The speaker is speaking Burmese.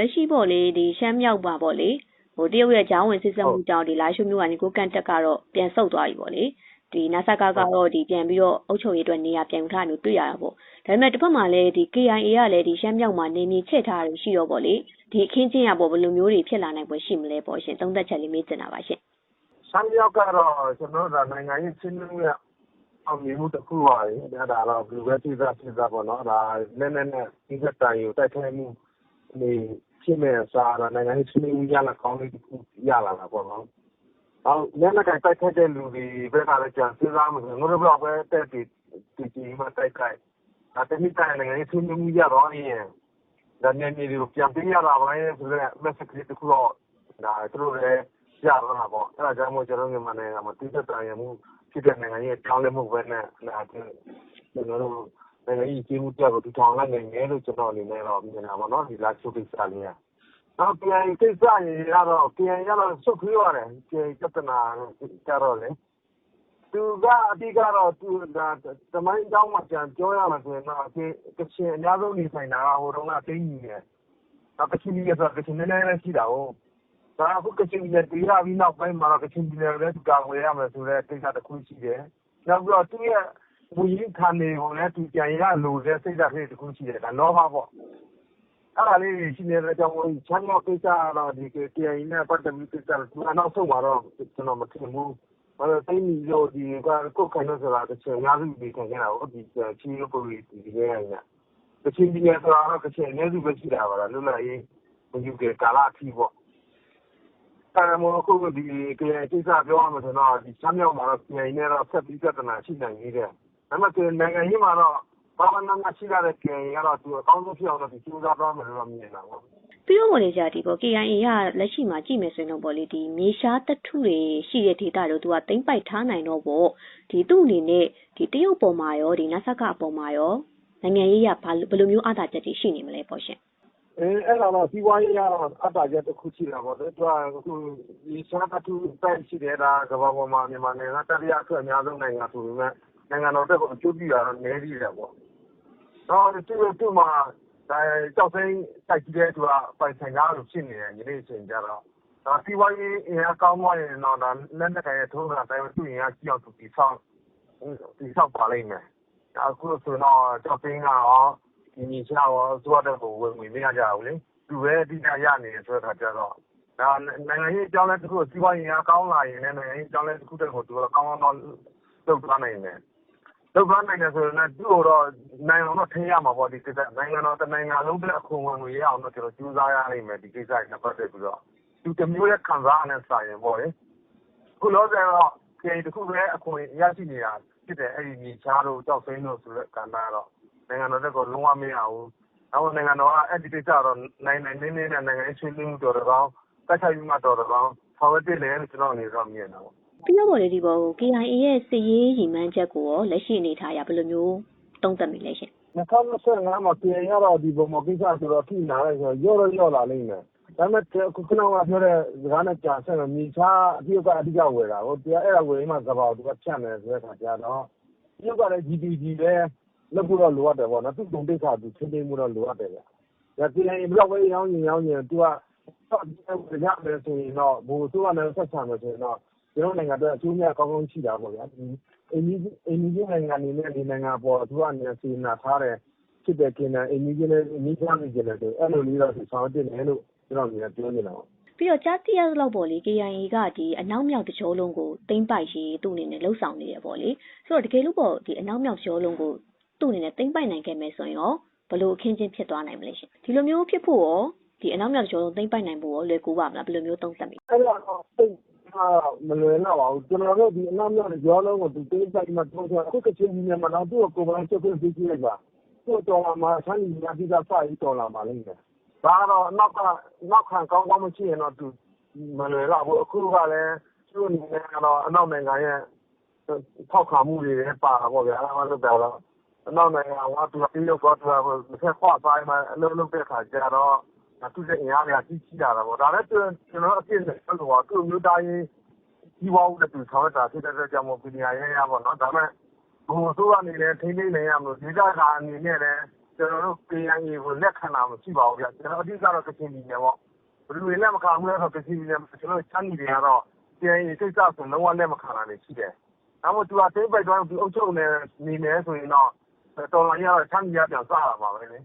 လက်ရှိပေါ့လေဒီရှမ်းမြောက်ပါပေါ့လေဟိုတရုတ်ရဲ့ဂျောင်းဝင်စစ်ဆက်မှုကြောင့်ဒီလာရှိုးမြို့ကနေကိုကန့်တက်ကတော့ပြန်ဆုတ်သွားပြီပေါ့လေဒီနာဆာကာကတော့ဒီပြန်ပြီးတော့အုပ်ချုပ်ရေးအတွက်နေရာပြန်ယူထားတယ်လို့တွေ့ရတာပေါ့ဒါပေမဲ့တစ်ဖက်မှာလည်းဒီ KIA ကလည်းဒီရှမ်းမြောက်မှာနေမြေချဲ့ထားတယ်ရှိတော့ပေါ့လေဒီအခင်းချင်းရပေါ့ဘယ်လိုမျိုးတွေဖြစ်လာနိုင်ပွဲရှိမလဲပေါ့ရှင်သုံးသက်ချက်လေးမေးချင်တာပါရှင်ရှမ်းမြောက်ကတော့ကျွန်တော်တို့နိုင်ငံရေးချင်းနှင်းရအောင်မြင်မှုတစ်ခုပါလေဒါဒါတော့ဘယ်လိုပဲသိစားသိစားပေါ့နော်ဒါနဲ့နဲ့နဲ့ဒီကတိုင်ကိုတိုက်ခိုက်မှုဒီ ဖြစ်မဲ့စားတော့ နိုင်ငံရေးချင်းနှင်းရလာကောင်းလေးတစ်ခု ရလာတာပေါ့နော်အောင်ညနေကတိုက်ခိုက်တဲ့လူတွေဘက်ကလည်းကြံစည်စားမှာငါတို့ဘက်ပဲ တက်ပြီးဒီဒီမှာတိုက်ခိုက်ဒါတနည်းတိုင်းနိုင်ငံရေးချင်းနှင်းရတော့ရင်ဒါနဲ့နေကို ပြန်ပြရလာပါလေဆိုတော့ message တစ်ခုတော့ဒါသူတို့လည်းရတော့တာပေါ့ အဲ့ဒါကြောင့်မို့ ကျွန်တော်မြန်မာနိုင်ငံမှာတိကျတိုင်ရမှုဖြစ်တဲ့ နိုင်ငံရေးတောင်းလဲမှုပဲနဲ့ဒါကျွန်တော်တို့ နိုင်ငံရေးကြီးမှုတက်ကိုတူထောင်လိုက်နိုင်တယ်လို့ ကျွန်တော်အနေနဲ့တော့ မြင်တာပေါ့နော်ဒီလာချိုကိစ္စလေးက နောက်ပြန်ကိစ္စရင်ကတော့ပြန်ရတော့စုခွေးရတယ်ပြန်ပြဿနာကြတော့လေ သူကအတိကတော့သူဒါတမိုင်းအကြောင်းမှပြန်ပြောရမှာဆိုရင်တော့ ကချင်အများဆုံးနေဆိုင်တာက ဟိုတုန်းကတင်းကြီးနေတယ်။နောက်ကချင်ကြီးဆိုတော့ကချင်နည်းနည်းလေးရှိတာဟုတ်ဒါအခု ကချင်ပြည်နယ်ပြည်ရပြီးနောက်ပိုင်းမှာတော့ ကချင်ပြည်နယ်လည်းသူကာကွယ်ရမယ်ဆိုတဲ့ ကိစ္စတစ်ခုရှိတယ်။နောက်ပြီးတော့ သူ့ရဲ့ မူရင်းခံတွေကိုလည်းသူပြန်ရလို့တဲ့စိတ်ဓာတ်လေးတစ်ခုရှိတယ်ဒါလောဘပေါ့။အဲ့ဒါလေးရှိနေတဲ့ကြောင့်မို့ချမ်းသာကိစ္စတော့ဒီ KI နဲ့ပတ်သက်ပြီးကိစ္စကနောက်ဆုံးမှာတော့ကျွန်တော်မထင်ဘူး။ဘာလို့တိုင်းပြည်လို့ဒီကကုတ်ခိုင်လို့ဆိုတာတချင်အများစုဒီခံခဲ့တာဟုတ်ဒီချီးလို့ပုံဒီဒီရဲ့ညကချင်ပြည်နယ်ဆိုတာတော့ကချင်အနည်းစုပဲရှိတာပါလားလွတ်လပ်ရေးမယူကြကာလအထိပေါ့အဲမို့အခုဒီကိစ္စပြောရမယ်ဆိုတော့ဒီချမ်းမြောက်မှာတော့ပြည်နေတော့ဆက်ပြီးပြဿနာရှိနိုင်နေတယ် ဒါပေမဲ့နိုင်ငံရေးမှာတော့ဘာမှမမရှိရတဲ့ပြည်ကတော့သူအကောင်းဆုံးဖြစ်အောင်တော့ဒီစူးစမ်းသွားမယ်လို့မြင်တာပေါ့ပြီးတော့ဝင်ကြဒီပေါ့ KIA ကလက်ရှိမှာကြည့်မယ်ဆိုရင်တော့ပေါ့လေဒီမြေရှားတထုတွေရှိတဲ့ဒေသတို့သူကတိမ့်ပိုက်ထားနိုင်တော့ပေါ့ဒီသူ့အနေနဲ့ဒီတရုတ်ပေါ်မှာရောဒီနတ်ဆက်ကပေါ်မှာရောနိုင်ငံရေးရဘာဘယ်လိုမျိုးအသာချက်တွေရှိနေမလဲပေါ့ရှင်အဲအဲ့ဒါတော့စီးပွားရေးရတော့အတားချက်တစ်ခုရှိတာပေါ့လေသူကအခုဒီရှားတထုတိုက်ရှိတယ်ဒါကမ္ဘာပေါ်မှာမြန်မာနိုင်ငံတတိယအဆွေအများဆုံးနိုင်ငံဆိုပေမဲ့ နိုင်ငံတော်တက်ကိုအကျိုးပြုတာတော့နည်းသေးတယ်ပေါ့တော့သူသူ့မှာဒါကြောက်စိမ်းတိုက်ကြည့်တဲ့သူကပိုင်ဆိုင်ကားလို့ဖြစ်နေတယ်ဒီနေ့အချိန်ကျတော့ဒါစီးပွားရေးအင်အားကောင်းသွားရင်တော့ဒါလက်နက်ကရဲ့ထုံးတာတိုင်းသူ့ရင်ကကြောက်သူဒီဆောင်ဒီဆောင်ပါလိမ့်မယ်အခုဆိုတော့ကြောက်စိမ်းကရောဒီညီချောရောသွားတဲ့ကိုဝင်ဝင်မရကြဘူးလေသူပဲအတိအကျရနေတယ်ဆိုတဲ့ခါကျတော့ဒါနိုင်ငံရေးအကြောင်းလဲတစ်ခုစီးပွားရေးအကောင်းလာရင်လည်းနိုင်ငံရေးအကြောင်းလဲတစ်ခုတည်းကိုသူကကောင်းကောင်းတော့လုပ်သွားနိုင်တယ် လုပ်သွားနိုင်တယ်ဆိုရင်လည်းသူ့ကိုတော့နိုင်ငံတော်ထင်ရမှာပေါ့ဒီကိစ္စနိုင်ငံတော်တနိုင်ငံလုံးပြအခွန်ဝင်ငွေရအောင်တော့ကျွန်တော်ကြိုးစားရနိုင်မယ်ဒီကိစ္စနဲ့ပတ်သက်ပြီးတော့သူတမျိုးရဲ့ခံစားနဲ့စာရင်ပေါ့လေခုလောဆယ်တော့ခေတခုပဲအခွန်ရရှိနေတာဖြစ်တယ်အဲ့ဒီမြေချားတို့ကြောက်စိမ်းတို့ဆိုတဲ့ကဏ္ဍကတော့နိုင်ငံတော်တက်ကိုလုံးဝမရဘူးနောက်နိုင်ငံတော်ကအဲ့ဒီကိစ္စတော့နိုင်နိုင်နေနေနဲ့နိုင်ငံရေးဆွေးနွေးမှုတော်တော်တိုက်ခိုက်မှုတော်တော်ဆောင်ရွက်တယ်လို့ကျွန်တော်အနေနဲ့မြင်တာပေါ့ ပြီးတော့ပေါ့လေဒီပေါ် KIA ရဲ့စစ်ရေးရည်မှန်းချက်ကိုရောလက်ရှိအနေထားအရဘယ်လိုမျိုးသုံးသပ်မိလဲရှင်2025မှာပြင်ရတော့ဒီပုံမကိစ္စဆိုတော့ထိနာလိုက်ဆိုရော့ရော့ရော့လာလိမ့်မယ်ဒါပေမဲ့ခုခဏကပြောတဲ့စကားနဲ့ကြာဆက်မယ်မြေချာအပြုတ်ကအဓိကဝယ်တာဟိုတရားအဲ့ဒါဝယ်မှစပါးသူကဖြတ်မယ်ဆိုတဲ့ခါကျတော့ပြုတ်ကလည်း GDP ပဲလုပ်ဖို့တော့လိုအပ်တယ်ပေါ့နော်သူ့ကုန်တိတ်ခါသူချင်းချင်းမှုတော့လိုအပ်တယ်ဗျဒါပြင်ရင်ဘယ်တော့ပဲရောင်းရင်ရောင်းရင်သူကတော့ရမယ်ဆိုရင်တော့ဘိုးသူကလည်းဆက်ဆံမယ်ဆိုရင်တော့ ကျွန်တော်နိုင်ငံအတွက် အကျိုးများကောင်းကောင်းရှိတာပေါ့ဗျာအင်းကြီးအင်းကြီးနိုင်ငံနေနဲ့ ဒီနိုင်ငံပေါ်သူကနေစီနာထားတယ်ဖြစ်တဲ့ကိန်းနဲ့အင်းကြီးနဲ့အင်းကြီးချမ်းနေကြတယ်ဆိုအဲ့လိုလေးတော့ ဆောင်တင်တယ်လို့ ကျွန်တော်မြင်ပြောနေတာပေါ့ ပြီးတော့ ကြားသိရသလောက်ပေါ့လေ KIA ကဒီအနောက်မြောက်တကြောလုံးကိုတိမ့်ပိုက်ရေး သူ့အနေနဲ့လှုပ်ဆောင်နေရပေါ့လေ ဆိုတော့ တကယ်လို့ပေါ့ဒီအနောက်မြောက်တကြောလုံးကို သူ့အနေနဲ့တိမ့်ပိုက်နိုင်ခဲ့မယ်ဆိုရင်ရောဘလို့အခင်းချင်း ဖြစ်သွားနိုင်မလဲရှင်ဒီလိုမျိုးဖြစ်ဖို့ရောဒီအနောက်မြောက်တကြောလုံးတိမ့်ပိုက်နိုင်ဖို့ရော လွယ်ကူပါမလား ဘယ်လိုမျိုး သုံးသပ်မိအဲ့တော့စိတ် မလွယ်တော့ပါဘူး ကျွန်တော်တို့ဒီအနောက်မြောက်ကြောလုံးကို သူတိတ်ဆိုင်မှတော့အခု ကချင်းကြီးမှာတော့သူ့ကိုယ်ပိုင်ချက်ခွင့် ပေးကြည့်လိုက်ပါသူ့တော်မှာဆန်းကြီးများပြီးသားစရေးတော်လာပါလိမ့်မယ် ဒါကတော့နောက်ကနောက်ခံကောင်းကောင်း မရှိရင်တော့ သူ မလွယ်တော့ဘူး အခုကလည်း သူ့အနေနဲ့ကတော့ အနောက်နိုင်ငံရဲ့ ထောက်ခံမှုတွေလည်း ပါတာပေါ့ဗျာအဲ့ဒါမှလုပ်တာတော့ အနောက်နိုင်ငံကသူကပြီးတော့ကတော့တစ်ဆက်ခွာဆိုင်မှာအလုံးလုံးတဲ့ခါကျတော့ သူတဲ့အင်အားတွေကကြီးကြီးလာတာပေါ့ဒါလည်းကျွန်တော်အပြည့်နဲ့ဆိုတော့သူ့မျိုးသားရေးကြီးပွားဦးတဲ့သူဆောင်တာဖြစ်တဲ့အတွက်ကြောင့်မို့ပညာရေးရပါတော့ဒါပေမဲ့ဘုံဆိုးကနေလည်းထိမ့်သိမ့်နေရမလို့ဒေသကအနေနဲ့လည်းလကျွန်တော်တို့ KIA ကိုလက်ခံတာမရှိပါဘူးဗျကျွန်တော်အဓိကတော့ကချင်ပြည်နယ်ပေါ့ဘယ်သူတွေလက်မခံဘူးလဲဆိုတော့ကချင်ပြည်နယ်ကျွန်တော်ချမ်းပြည်တွေကတော့ KIA ကိစ္စဆိုလုံးဝလက်မခံတာတွေရှိတယ်ဒါမှမဟုတ်သူကသိပိုက်တော့သူအုပ်ချုပ်နေနေမယ်ဆိုရင်တော့တော်တော်ကြီးကတော့ချမ်းပြည်ကပြန်စားတာပါပဲလေ